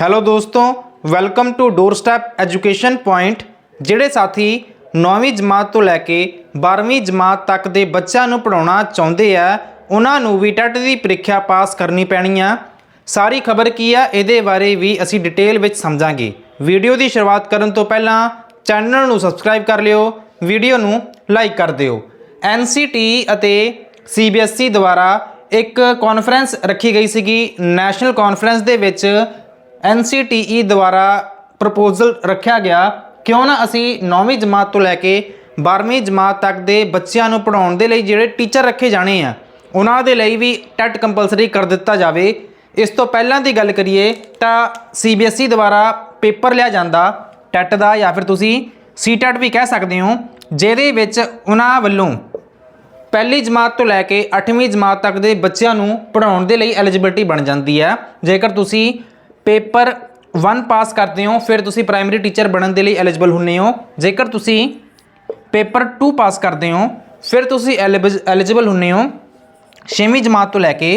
Hello ਦੋਸਤੋ welcome to doorstep education point ਜਿਹੜੇ ਸਾਥੀ 9ਵੀਂ ਜਮਾਤ ਤੋਂ ਲੈ ਕੇ 12ਵੀਂ ਜਮਾਤ ਤੱਕ ਦੇ ਬੱਚਿਆਂ ਨੂੰ ਪੜਾਉਣਾ ਚਾਹੁੰਦੇ ਆ, ਉਹਨਾਂ ਨੂੰ ਵੀ ਟੈਟ ਦੀ ਪ੍ਰੀਖਿਆ ਪਾਸ ਕਰਨੀ ਪੈਣੀ ਆ। ਸਾਰੀ ਖਬਰ ਕੀ ਆ, ਇਹਦੇ ਬਾਰੇ ਵੀ ਅਸੀਂ ਡਿਟੇਲ ਵਿੱਚ ਸਮਝਾਂਗੇ। ਵੀਡੀਓ ਦੀ ਸ਼ੁਰੂਆਤ ਕਰਨ ਤੋਂ ਪਹਿਲਾਂ ਚੈਨਲ ਨੂੰ ਸਬਸਕ੍ਰਾਈਬ ਕਰ ਲਿਓ, ਵੀਡੀਓ ਨੂੰ ਲਾਈਕ ਕਰ ਦਿਓ। NCT ਅਤੇ CBSE ਦੁਆਰਾ ਇੱਕ ਕਾਨਫਰੰਸ ਰੱਖੀ ਗਈ ਸੀਗੀ ਨੈਸ਼ਨਲ ਕਾਨਫਰੰਸ ਦੇ ਵਿੱਚ NCTE ਦੁਆਰਾ ਪ੍ਰਪੋਜ਼ਲ ਰੱਖਿਆ ਗਿਆ। ਕਿਉਂ ਨਾ ਅਸੀਂ 9ਵੀਂ ਜਮਾਤ ਤੋਂ ਲੈ ਕੇ 12ਵੀਂ ਜਮਾਤ ਤੱਕ ਦੇ ਬੱਚਿਆਂ ਨੂੰ ਪੜਾਉਣ ਦੇ ਲਈ ਜਿਹੜੇ ਟੀਚਰ ਰੱਖੇ ਜਾਣੇ ਆ, ਉਹਨਾਂ ਦੇ ਲਈ ਵੀ ਟੈਟ ਕੰਪਲਸਰੀ ਕਰ ਦਿੱਤਾ ਜਾਵੇ। ਇਸ ਤੋਂ ਪਹਿਲਾਂ ਦੀ ਗੱਲ ਕਰੀਏ ਤਾਂ CBSE ਦੁਆਰਾ ਪੇਪਰ ਲਿਆ ਜਾਂਦਾ, ਟੈਟ ਦਾ ਜਾਂ ਫਿਰ ਤੁਸੀਂ ਸੀਟੈਟ ਵੀ ਕਹਿ ਸਕਦੇ ਹੋ, ਜਿਹਦੇ ਵਿੱਚ ਉਹਨਾਂ ਵੱਲੋਂ ਪਹਿਲੀ ਜਮਾਤ ਤੋਂ ਲੈ ਕੇ 8ਵੀਂ ਜਮਾਤ ਤੱਕ ਦੇ ਬੱਚਿਆਂ ਨੂੰ ਪੜਾਉਣ ਦੇ ਲਈ ਐਲੀਜੀਬਿਲਟੀ ਬਣ ਜਾਂਦੀ ਹੈ। ਜੇਕਰ ਤੁਸੀਂ ਪੇਪਰ 1 ਪਾਸ ਕਰਦੇ ਹੋ, ਫਿਰ ਤੁਸੀਂ ਪ੍ਰਾਇਮਰੀ ਟੀਚਰ ਬਣਨ ਦੇ ਲਈ ਐਲੀਜੀਬਲ ਹੁੰਨੇ ਹੋ। ਜੇਕਰ ਤੁਸੀਂ ਪੇਪਰ 2 ਪਾਸ ਕਰਦੇ ਹੋ, ਫਿਰ ਤੁਸੀਂ ਐਲੀਜੀਬਲ ਹੁੰਨੇ ਹੋ 6ਵੀਂ ਜਮਾਤ ਤੋਂ ਲੈ ਕੇ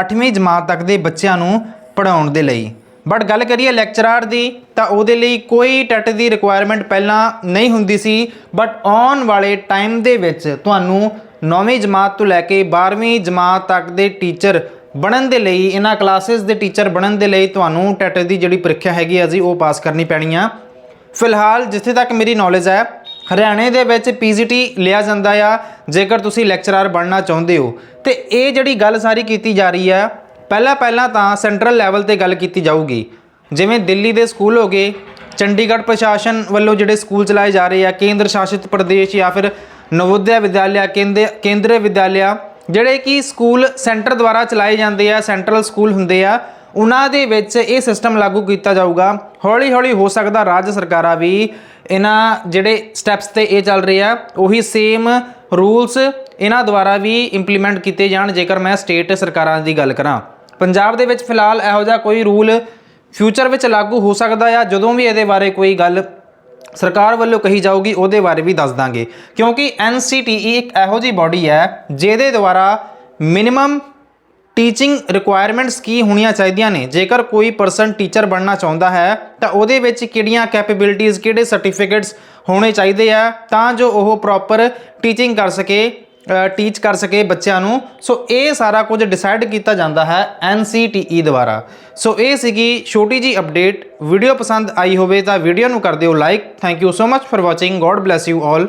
8ਵੀਂ ਜਮਾਤ ਤੱਕ ਦੇ ਬੱਚਿਆਂ ਨੂੰ ਪੜਾਉਣ ਦੇ ਲਈ। ਬਟ ਗੱਲ ਕਰੀਏ ਲੈਕਚਰਰ ਦੀ, ਤਾਂ ਉਹਦੇ ਲਈ ਕੋਈ ਟੈਟ ਦੀ ਰਿਕੁਆਇਰਮੈਂਟ ਪਹਿਲਾਂ ਨਹੀਂ ਹੁੰਦੀ ਸੀ। ਬਟ ਆਉਣ ਵਾਲੇ ਟਾਈਮ ਦੇ ਵਿੱਚ ਤੁਹਾਨੂੰ 9ਵੀਂ ਜਮਾਤ ਤੋਂ ਲੈ ਕੇ 12ਵੀਂ ਜਮਾਤ ਤੱਕ ਦੇ ਟੀਚਰ ਬਣਨ ਦੇ ਲਈ, ਇਹਨਾਂ ਕਲਾਸਿਸ ਦੇ ਟੀਚਰ ਬਣਨ ਦੇ ਲਈ ਤੁਹਾਨੂੰ ਟੈਟ ਦੀ ਜਿਹੜੀ ਪ੍ਰੀਖਿਆ ਹੈਗੀ ਆ ਜੀ, ਉਹ ਪਾਸ ਕਰਨੀ ਪੈਣੀ ਆ। ਫਿਲਹਾਲ ਜਿੱਥੇ ਤੱਕ ਮੇਰੀ ਨੌਲੇਜ ਹੈ, ਹਰਿਆਣੇ ਦੇ ਵਿੱਚ ਪੀਜੀਟੀ ਲਿਆ ਜਾਂਦਾ ਆ, ਜੇਕਰ ਤੁਸੀਂ ਲੈਕਚਰਰ ਬਣਨਾ ਚਾਹੁੰਦੇ ਹੋ। ਤੇ ਇਹ ਜਿਹੜੀ ਗੱਲ ਸਾਰੀ ਕੀਤੀ ਜਾ ਰਹੀ ਆ ਪਹਿਲਾਂ ਪਹਿਲਾਂ ਤਾਂ ਸੈਂਟਰਲ ਲੈਵਲ ਤੇ ਗੱਲ ਕੀਤੀ ਜਾਊਗੀ। ਜਿਵੇਂ ਦਿੱਲੀ ਦੇ ਸਕੂਲ ਹੋ ਗਏ, ਚੰਡੀਗੜ੍ਹ ਪ੍ਰਸ਼ਾਸਨ ਵੱਲੋਂ ਜਿਹੜੇ ਸਕੂਲ ਚਲਾਏ ਜਾ ਰਹੇ ਆ, ਕੇਂਦਰ ਸ਼ਾਸਿਤ ਪ੍ਰਦੇਸ਼ ਜਾਂ ਫਿਰ ਨਵੋਦਿਆ ਵਿਦਿਆਲਿਆ ਕੇਂਦਰ ਕੇਂਦਰੀ ਵਿਦਿਆਲਿਆ ਜਿਹੜੇ ਕਿ ਸਕੂਲ ਸੈਂਟਰ ਦੁਆਰਾ ਚਲਾਏ ਜਾਂਦੇ ਆ, ਸੈਂਟਰਲ ਸਕੂਲ ਹੁੰਦੇ ਆ, ਉਹਨਾਂ ਦੇ ਵਿੱਚ ਇਹ ਸਿਸਟਮ ਲਾਗੂ ਕੀਤਾ ਜਾਊਗਾ। ਹੌਲੀ ਹੌਲੀ ਹੋ ਸਕਦਾ ਰਾਜ ਸਰਕਾਰਾਂ ਵੀ ਇਹਨਾਂ ਜਿਹੜੇ ਸਟੈਪਸ ਤੇ ਇਹ ਚੱਲ ਰਹੇ ਆ, ਉਹੀ ਸੇਮ ਰੂਲਸ ਇਹਨਾਂ ਦੁਆਰਾ ਵੀ ਇੰਪਲੀਮੈਂਟ ਕੀਤੇ ਜਾਣ, ਜੇਕਰ ਮੈਂ ਸਟੇਟ ਸਰਕਾਰਾਂ ਦੀ ਗੱਲ ਕਰਾਂ। ਪੰਜਾਬ ਦੇ ਵਿੱਚ ਫਿਲਹਾਲ ਇਹੋ ਜਿਹਾ ਕੋਈ ਰੂਲ ਫਿਊਚਰ ਵਿੱਚ ਲਾਗੂ ਹੋ ਸਕਦਾ ਆ, ਜਦੋਂ ਵੀ ਇਹਦੇ ਬਾਰੇ ਕੋਈ ਗੱਲ ਸਰਕਾਰ ਵੱਲੋਂ ਕਹੀ ਜਾਊਗੀ, ਉਹਦੇ ਬਾਰੇ ਵੀ ਦੱਸ ਦਾਂਗੇ। ਕਿਉਂਕਿ NCTE ਇੱਕ ਇਹੋ ਜਿਹੀ ਬਾਡੀ ਹੈ, ਜਿਹਦੇ ਦੁਆਰਾ ਮਿਨੀਮਮ ਟੀਚਿੰਗ ਰਿਕੁਆਇਰਮੈਂਟਸ ਕੀ ਹੋਣੀਆਂ ਚਾਹੀਦੀਆਂ ਨੇ? ਜੇਕਰ ਕੋਈ ਪਰਸਨ ਟੀਚਰ ਬਣਨਾ ਚਾਹੁੰਦਾ ਹੈ, ਤਾਂ ਉਹਦੇ ਵਿੱਚ ਕਿਹੜੀਆਂ ਕੈਪੇਬਿਲਿਟੀਆਂ ਕਿਹੜੇ ਸਰਟੀਫਿਕੇਟਸ ਹੋਣੇ ਚਾਹੀਦੇ ਆ, ਤਾਂ ਜੋ ਉਹ ਪ੍ਰੋਪਰ ਟੀਚਿੰਗ ਕਰ ਸਕੇ। ਟੀਚ ਕਰ ਸਕੇ ਬੱਚਿਆਂ ਨੂੰ। ਸੋ ਇਹ ਸਾਰਾ ਕੁਝ ਡਿਸਾਈਡ ਕੀਤਾ ਜਾਂਦਾ ਹੈ NCTE ਦੁਆਰਾ। ਸੋ ਇਹ ਸੀਗੀ ਛੋਟੀ ਜੀ ਅਪਡੇਟ ਵੀਡੀਓ ਪਸੰਦ ਆਈ ਹੋਵੇ ਤਾਂ ਵੀਡੀਓ ਨੂੰ ਕਰ ਦਿਓ like thank you so much for watching God bless you all